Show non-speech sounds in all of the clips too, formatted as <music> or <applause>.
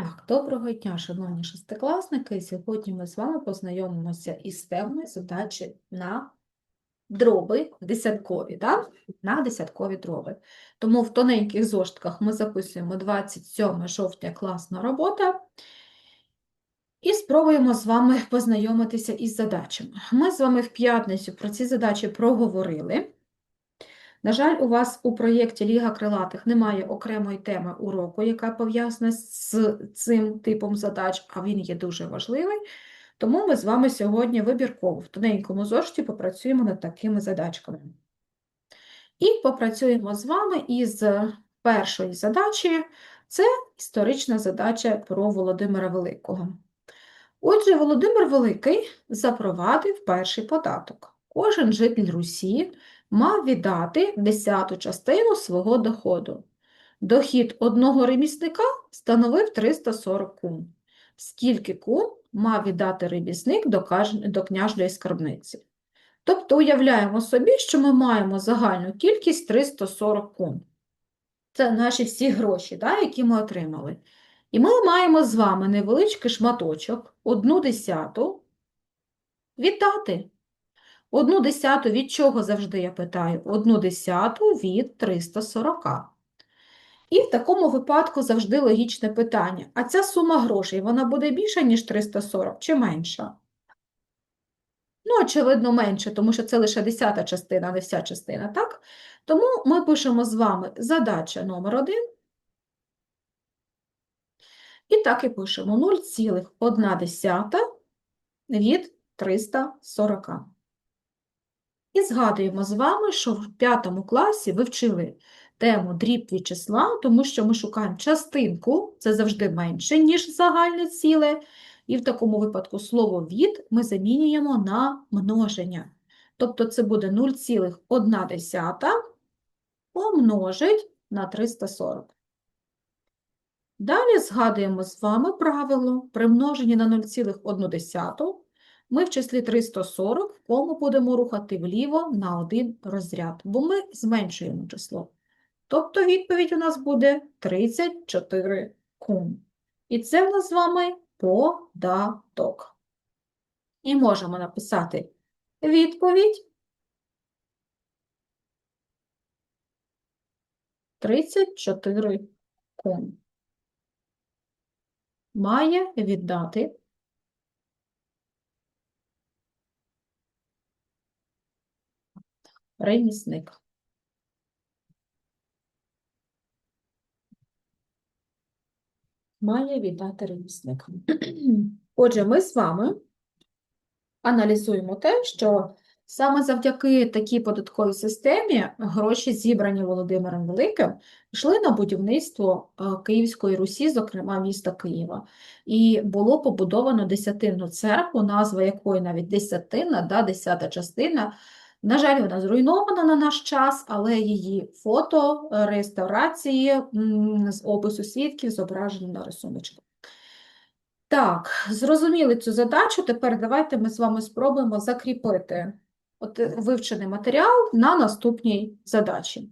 Так, доброго дня, шановні шестикласники. Сьогодні ми з вами познайомимося із темою задачі на дроби десяткові, да? на десяткові дроби. Тому в тоненьких зошитках ми записуємо 27 жовтня класна робота і спробуємо з вами познайомитися із задачами. Ми з вами в п'ятницю про ці задачі проговорили. На жаль, у вас у проєкті Ліга крилатих немає окремої теми уроку, яка пов'язана з цим типом задач, а він є дуже важливий. Тому ми з вами сьогодні вибірково в тоненькому зошиті попрацюємо над такими задачками. І попрацюємо з вами із першої задачі. Це історична задача про Володимира Великого. Отже, Володимир Великий запровадив перший податок. Кожен житель Русі мав віддати десяту частину свого доходу. Дохід одного ремісника становив 340 кун. Скільки кун мав віддати ремісник до, княжої скарбниці? Тобто уявляємо собі, що ми маємо загальну кількість 340 кун. Це наші всі гроші, да, які ми отримали. І ми маємо з вами невеличкий шматочок, одну десяту, віддати. Одну десяту від чого завжди я питаю? Одну десяту від 340. І в такому випадку завжди логічне питання. А ця сума грошей, вона буде більша, ніж 340 чи менша? Ну, очевидно, менше, тому що це лише десята частина, не вся частина, так? Тому ми пишемо з вами задача номер 1. І так і пишемо 0,1 від 340. І згадуємо з вами, що в п'ятому класі ви вчили тему дріб від числа, тому що ми шукаємо частинку, це завжди менше, ніж загальне ціле, і в такому випадку слово від ми замінюємо на множення. Тобто це буде 0,1 помножить на 340. Далі згадуємо з вами правило при множенні на 0,1 ми в числі 340 в кому будемо рухати вліво на один розряд, бо ми зменшуємо число. Тобто відповідь у нас буде 34 кун. І це в нас з вами податок. І можемо написати відповідь 34 кун. Має віддати ремісник. Має віддати ремісник. <clears throat> Отже, ми з вами аналізуємо те, що саме завдяки такій податковій системі гроші, зібрані Володимиром Великим, йшли на будівництво е, Київської Русі, зокрема міста Києва. І було побудовано десятинну церкву, назва якої навіть десятина, да, десята частина. На жаль, вона зруйнована на наш час, але її фото, реставрації з опису свідків зображені на рисуночку. Так, зрозуміли цю задачу. Тепер давайте ми з вами спробуємо закріпити от вивчений матеріал на наступній задачі.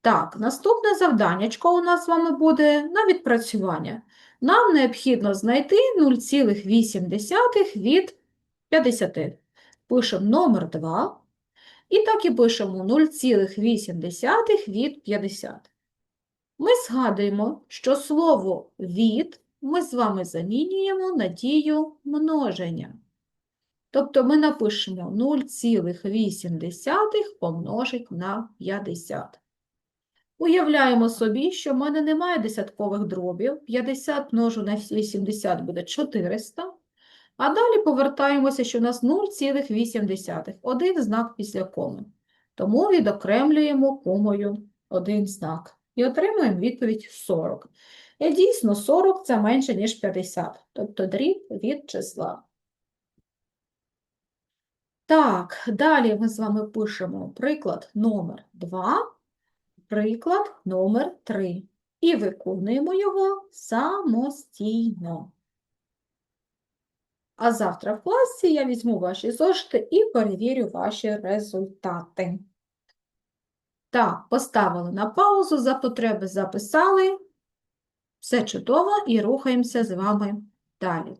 Так, наступне завданнячко у нас з вами буде на відпрацювання. Нам необхідно знайти 0,8 від 50. Пишемо номер 2. І так і пишемо 0,8 від 50. Ми згадуємо, що слово від ми з вами замінюємо на дію множення. Тобто ми напишемо 0,8 помножить на 50. Уявляємо собі, що в мене немає десяткових дробів. 50 множу на 80 буде 400. А далі повертаємося, що у нас 0,8, один знак після коми. Тому відокремлюємо комою один знак. І отримуємо відповідь 40. І дійсно, 40 – це менше, ніж 50, тобто дріб від числа. Так, далі ми з вами пишемо приклад номер 2, приклад номер 3. І виконуємо його самостійно. А завтра в класі я візьму ваші зошити і перевірю ваші результати. Так, поставили на паузу, за потреби записали. Все чудово і рухаємося з вами далі.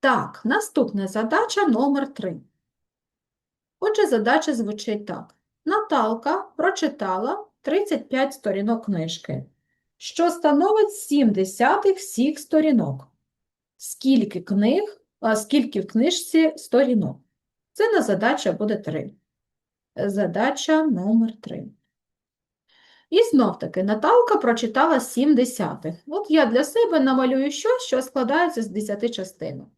Так, наступна задача номер 3. Отже, задача звучить так. Наталка прочитала 35 сторінок книжки, що становить 7 десятих всіх сторінок. Скільки книг, а скільки в книжці сторінок? Це на задача буде 3. Задача номер 3. І знов-таки Наталка прочитала 7 десятих. От я для себе намалюю щось, що складається з 10 частинок.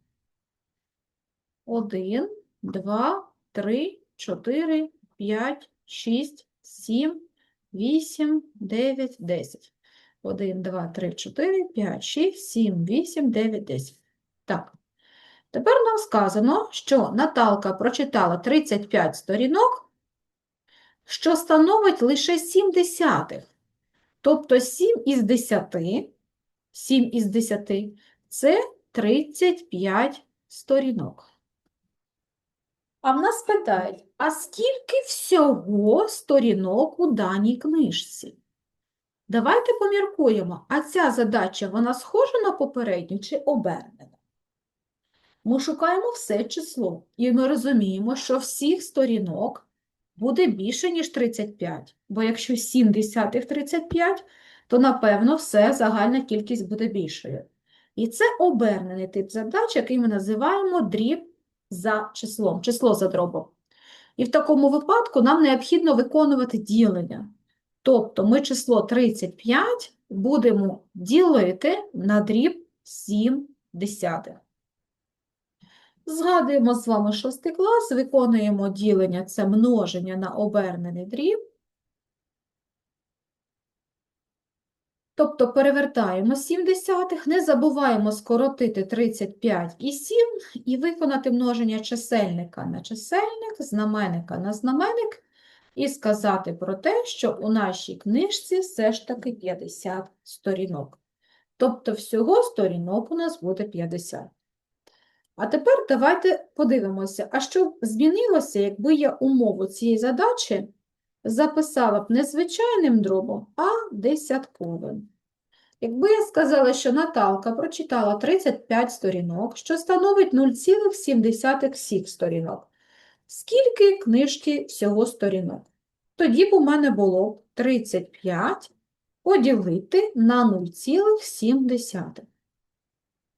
1, 2, 3, 4, 5, 6, 7, 8, 9, 10. 1, 2, 3, 4, 5, 6, 7, 8, 9, 10. Так. Тепер нам сказано, що Наталка прочитала 35 сторінок, що становить лише 7 десятих. Тобто 7 із 10, 7 із 10 – це 35 сторінок. А в нас питають, а скільки всього сторінок у даній книжці? Давайте поміркуємо, а ця задача, вона схожа на попередню чи обернена? Ми шукаємо все число, і ми розуміємо, що всіх сторінок буде більше, ніж 35. Бо якщо 7 десятих 35, то, напевно, все загальна кількість буде більшою. І це обернений тип задач, який ми називаємо дріб за числом, число за дробом. І в такому випадку нам необхідно виконувати ділення. Тобто ми число 35 будемо ділити на дріб 7 десятих. Згадуємо з вами шостий клас, виконуємо ділення, це множення на обернений дріб. Тобто перевертаємо 7 десятих, не забуваємо скоротити 35 і 7 і виконати множення чисельника на чисельник, знаменника на знаменник і сказати про те, що у нашій книжці все ж таки 50 сторінок. Тобто всього сторінок у нас буде 50. А тепер давайте подивимося, а що б змінилося, якби я умову цієї задачі записала б не звичайним дробом, а десятковим. Якби я сказала, що Наталка прочитала 35 сторінок, що становить 0,7 всіх сторінок. Скільки книжки всього сторінок? Тоді б у мене було 35 поділити на 0,7.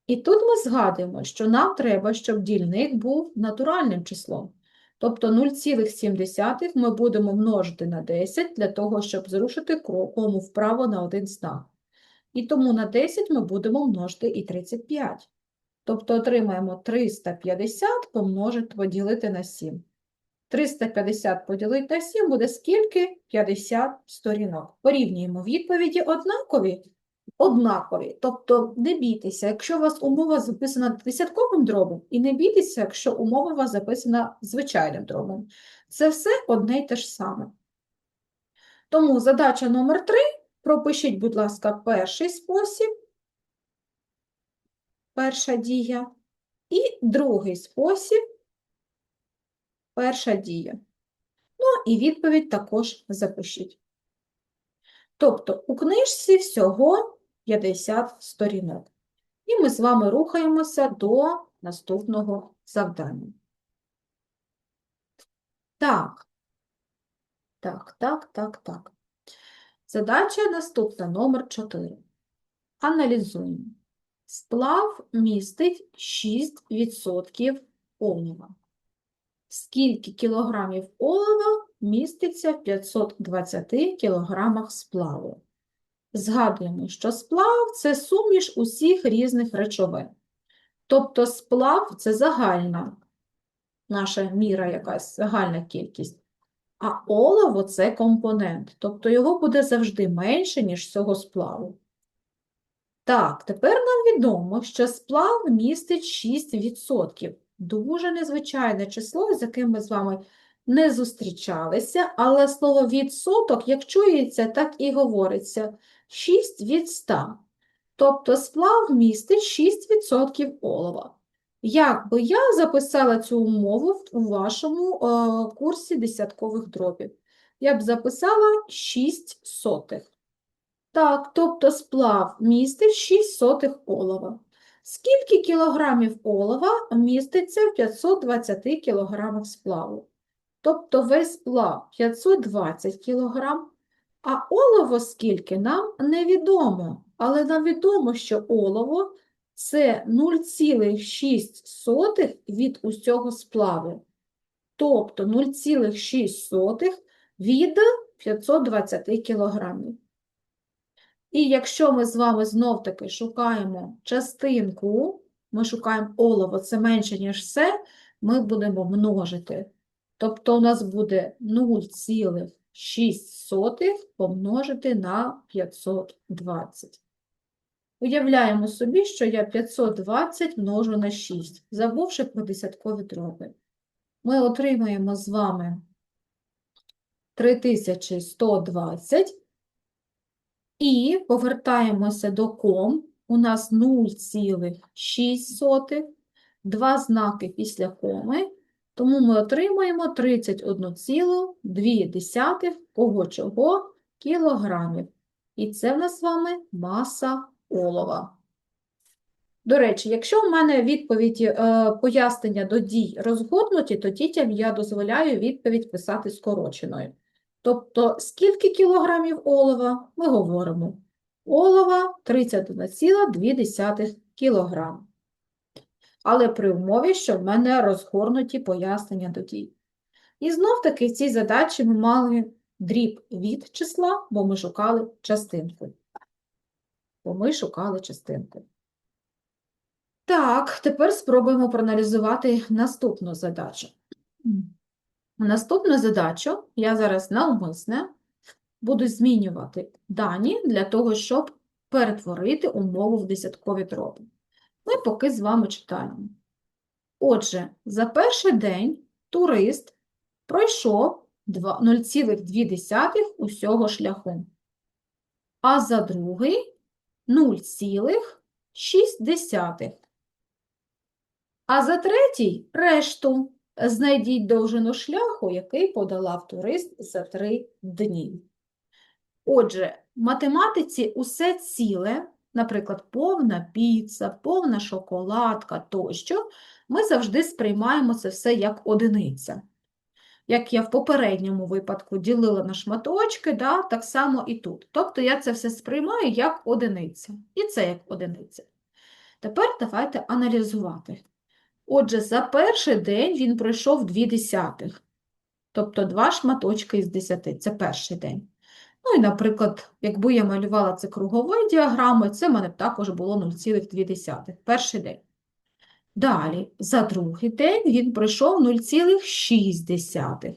І тут ми згадуємо, що нам треба, щоб дільник був натуральним числом. Тобто 0,7 ми будемо множити на 10 для того, щоб зрушити кому вправо на один знак. І тому на 10 ми будемо множити і 35. Тобто отримаємо 350 помножити, поділити на 7. 350 поділити на 7 буде скільки? 50 сторінок. Порівнюємо відповіді однакові. Однакові. Тобто не бійтеся, якщо у вас умова записана десятковим дробом, і не бійтеся, якщо умова у вас записана звичайним дробом. Це все одне й те ж саме. Тому задача номер 3 Пропишіть, будь ласка, перший спосіб, перша дія, і другий спосіб, перша дія. Ну, і відповідь також запишіть. Тобто, у книжці всього 50 сторінок. І ми з вами рухаємося до наступного завдання. Так, так, так, так, так. Задача наступна, номер 4. Аналізуємо. Сплав містить 6% олова. Скільки кілограмів олова міститься в 520 кілограмах сплаву? Згадуємо, що сплав – це суміш усіх різних речовин. Тобто сплав – це загальна наша міра якась, загальна кількість. А олово – це компонент, тобто його буде завжди менше, ніж цього сплаву. Так, тепер нам відомо, що сплав містить 6%. Дуже незвичайне число, з яким ми з вами не зустрічалися, але слово відсоток, як чується, так і говориться 6 від 100. Тобто сплав містить 6% олова. Як би я записала цю умову у вашому е, курсі десяткових дробів? Я б записала 6 сотих. Так, тобто сплав містить 6 сотих олова. Скільки кілограмів олова міститься в 520 кілограмах сплаву? Тобто весь сплав 520 кілограм, а олово скільки нам невідомо. Але нам відомо, що олово це 0,6 від усього сплаву. Тобто 0,6 від 520 кілограмів. І якщо ми з вами знов-таки шукаємо частинку, ми шукаємо олово, це менше, ніж все, ми будемо множити. Тобто у нас буде 0,6 помножити на 520. Уявляємо собі, що я 520 множу на 6, забувши про десяткові дроби. Ми отримаємо з вами 3120 і повертаємося до ком. У нас 0,6, два знаки після коми, тому ми отримаємо 31,2 кого чого кілограмів. І це в нас з вами маса олова. До речі, якщо в мене відповіді е, пояснення до дій розгорнуті, то дітям я дозволяю відповідь писати скороченою. Тобто, скільки кілограмів олова ми говоримо? Олова 31,2 кілограм. Але при умові, що в мене розгорнуті пояснення до дій. І знов-таки в цій задачі ми мали дріб від числа, бо ми шукали частинку. Бо ми шукали частинку. Так, тепер спробуємо проаналізувати наступну задачу. Наступну задачу я зараз навмисне буду змінювати дані для того, щоб перетворити умову в десяткові дроби. Ми поки з вами читаємо. Отже, за перший день турист пройшов 0,2 усього шляху, а за другий 0,6. А за третій решту. Знайдіть довжину шляху, який подолав турист за три дні. Отже, в математиці усе ціле, наприклад, повна піца, повна шоколадка тощо, ми завжди сприймаємо це все як одиниця. Як я в попередньому випадку ділила на шматочки, да, так само і тут. Тобто я це все сприймаю як одиниця. І це як одиниця. Тепер давайте аналізувати. Отже, за перший день він пройшов 2 десятих, тобто два шматочки із 10. Це перший день. Ну і, наприклад, якби я малювала це круговою діаграмою, це в мене також було 0,2. Перший день. Далі, за другий день він пройшов 0,6.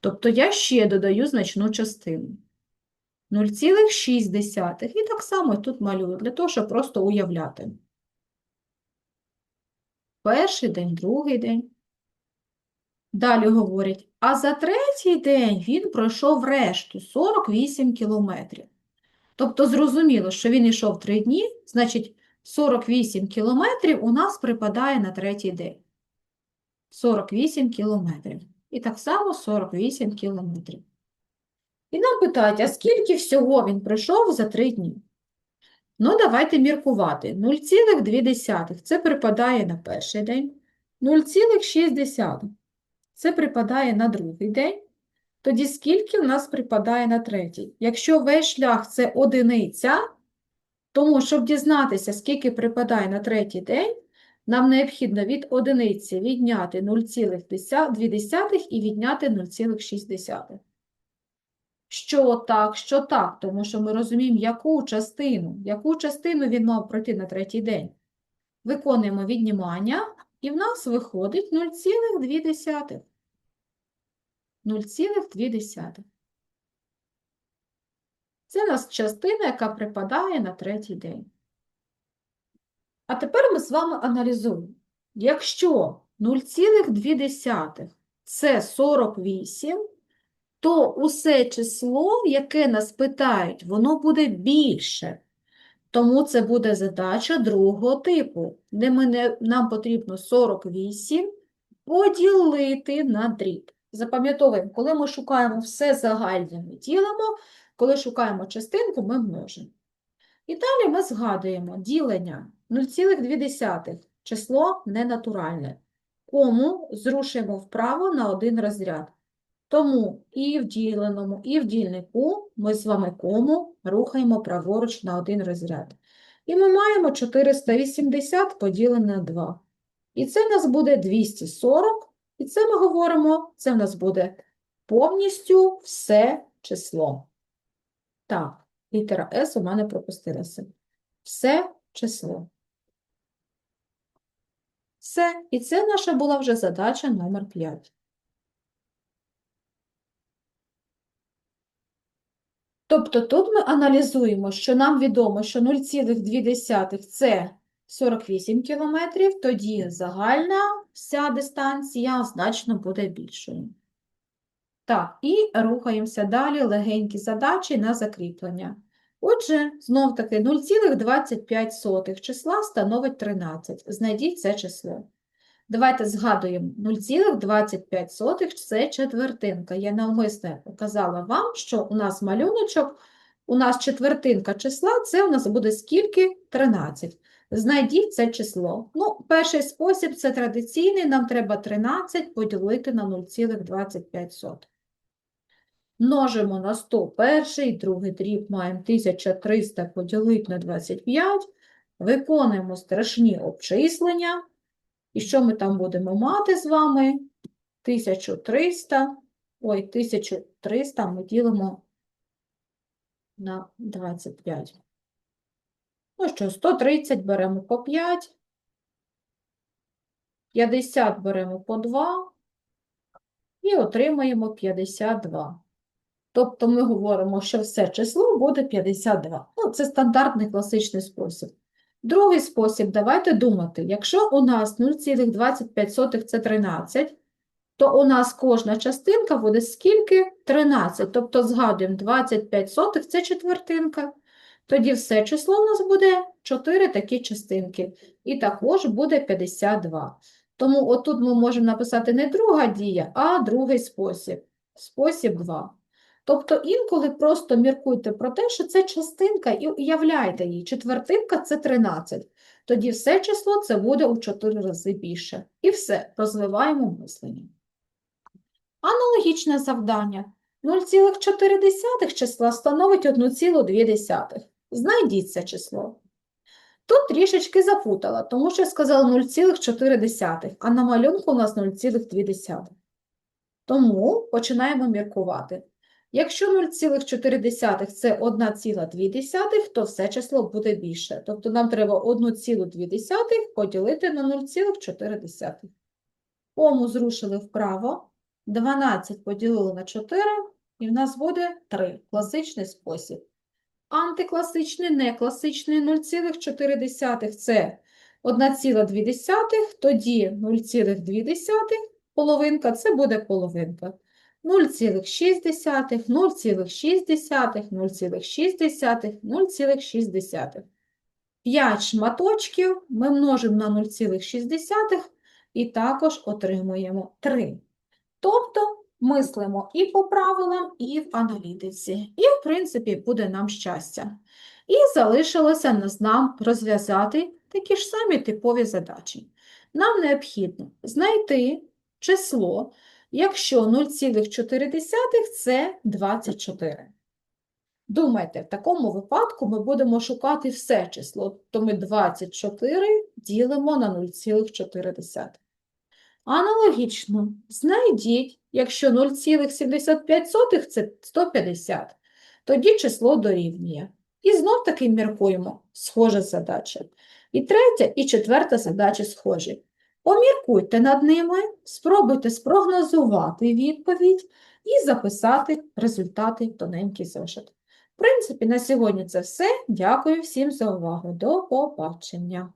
Тобто я ще додаю значну частину. 0,6. І так само тут малюю, для того, щоб просто уявляти. Перший день, другий день. Далі говорять, а за третій день він пройшов решту 48 кілометрів. Тобто, зрозуміло, що він йшов три дні, значить, 48 кілометрів у нас припадає на третій день. 48 кілометрів. І так само 48 кілометрів. І нам питають, а скільки всього він пройшов за три дні? Ну, давайте міркувати. 0,2 це припадає на перший день. 0,6 це припадає на другий день. Тоді скільки в нас припадає на третій? Якщо весь шлях це одиниця, тому, щоб дізнатися, скільки припадає на третій день, нам необхідно від одиниці відняти 0,2 і відняти 0,6. Що так, що так, тому що ми розуміємо, яку частину, яку частину він мав пройти на третій день. Виконуємо віднімання, і в нас виходить 0,2. 0,2. Це у нас частина, яка припадає на третій день. А тепер ми з вами аналізуємо. Якщо 0,2 це 48, то усе число, яке нас питають, воно буде більше. Тому це буде задача другого типу, де ми нам потрібно 48 поділити на дріб. Запам'ятовуємо, коли ми шукаємо все загальне, ми ділимо, Коли шукаємо частинку, ми множимо. І далі ми згадуємо ділення 0,2 число ненатуральне. Кому зрушуємо вправо на один розряд. Тому і в діленому, і в дільнику ми з вами кому рухаємо праворуч на один розряд. І ми маємо 480 поділене на 2. І це в нас буде 240. І це ми говоримо, це в нас буде повністю все число. Так, літера С у мене пропустилася. Все число. Все. І це наша була вже задача номер 5. Тобто тут ми аналізуємо, що нам відомо, що 0,2 – це 48 кілометрів, тоді загальна вся дистанція значно буде більшою. Так, і рухаємося далі, легенькі задачі на закріплення. Отже, знов-таки 0,25 числа становить 13. Знайдіть це число. Давайте згадуємо 0,25 це четвертинка. Я навмисно показала вам, що у нас малюночок, у нас четвертинка числа, це у нас буде скільки? 13. Знайдіть це число. Ну, перший спосіб це традиційний, нам треба 13 поділити на 0,25. Множимо на 100 перший, другий дріб маємо 1300 поділити на 25. Виконуємо страшні обчислення. І що ми там будемо мати з вами? 1300. Ой, 1300 ми ділимо на 25. Ну що, 130 беремо по 5, 50 беремо по 2 і отримаємо 52. Тобто ми говоримо, що все число буде 52. Ну, це стандартний класичний спосіб. Другий спосіб, давайте думати, якщо у нас 0,25 це 13, то у нас кожна частинка буде скільки? 13. Тобто згадуємо 25 сотих це четвертинка. Тоді все число у нас буде 4 такі частинки. І також буде 52. Тому отут ми можемо написати не друга дія, а другий спосіб. Спосіб 2. Тобто інколи просто міркуйте про те, що це частинка, і уявляйте її. Четвертинка – це 13. Тоді все число це буде у 4 рази більше. І все, розвиваємо мислення. Аналогічне завдання. 0,4 числа становить 1,2. Знайдіть це число. Тут трішечки запутала, тому що я сказала 0,4, а на малюнку у нас 0,2. Тому починаємо міркувати. Якщо 0,4 це 1,2, то все число буде більше. Тобто нам треба 1,2 поділити на 0,4. Кому зрушили вправо, 12 поділили на 4, і в нас буде 3. Класичний спосіб. Антикласичний, некласичний 0,4 це 1,2, тоді 0,2, половинка це буде половинка. 0,6, 0,6, 0,6, 0,6. 5 шматочків ми множимо на 0,6 і також отримуємо 3. Тобто мислимо і по правилам, і в аналітиці. І, в принципі, буде нам щастя. І залишилося нам розв'язати такі ж самі типові задачі. Нам необхідно знайти число, якщо 0,4 це 24. Думайте, в такому випадку ми будемо шукати все число, то ми 24 ділимо на 0,4. Аналогічно, знайдіть, якщо 0,75 це 150, тоді число дорівнює. І знов таки міркуємо, схожа задача. І третя, і четверта задачі схожі. Поміркуйте над ними, спробуйте спрогнозувати відповідь і записати результати в тоненький зошит. В принципі, на сьогодні це все. Дякую всім за увагу. До побачення!